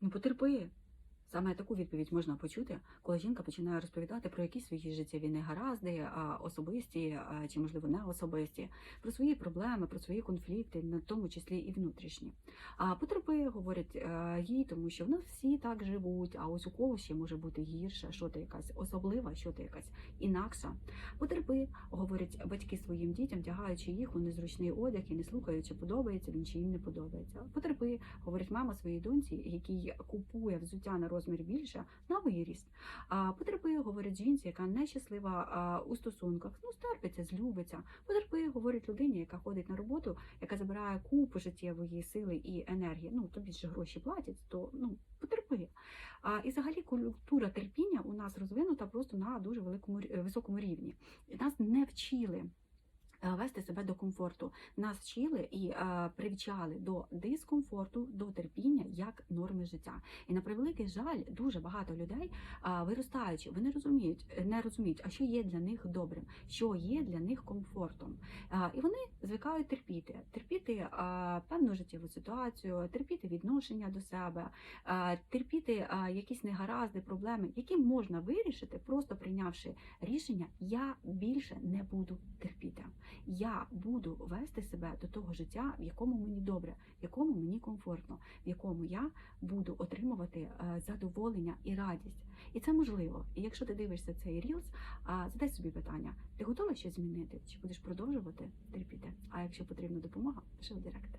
Ну, потерпи. Саме таку відповідь можна почути, коли жінка починає розповідати про якісь свої життєві негаразди, особисті чи, можливо, не особисті, про свої проблеми, про свої конфлікти, на тому числі і внутрішні. А потерпи, говорять е, їй, тому що в нас всі так живуть, а ось у когось ще може бути гірше, що ти якась особлива, що ти якась інакша. Потерпи, говорять батьки своїм дітям, тягаючи їх у незручний одяг і не слухаючи, подобається він чи їм не подобається. Потерпи, говорить мама своїй доньці, який купує взуття на розмір більше на виріст. А потерпи, говорить жінці, яка нещаслива у стосунках. Ну, стерпиться, злюбиться. Потерпи, говорить людині, яка ходить на роботу, яка забирає купу життєвої сили і енергії. Ну тобі ж гроші платять, то ну потерпи. А і взагалі культура терпіння у нас розвинута просто на дуже великому високому рівні. Нас не вчили. Е, Вести себе до комфорту. Нас вчили і е, привчали до дискомфорту, до терпіння як норми життя. І на превеликий жаль, дуже багато людей, а, виростаючи, вони розуміють, не розуміють, а що є для них добрим, що є для них комфортом. І вони звикають терпіти, терпіти певну життєву ситуацію, терпіти відношення до себе, терпіти якісь негаразди, проблеми, які можна вирішити, просто прийнявши рішення, я більше не буду терпіти. Я буду вести себе до того життя, в якому мені добре, в якому мені комфортно, в якому я буду отримувати е, задоволення і радість. І це можливо. І якщо ти дивишся цей рілс, задай собі питання: ти готова щось змінити? Чи будеш продовжувати терпіти? А якщо потрібна допомога, пиши в директ.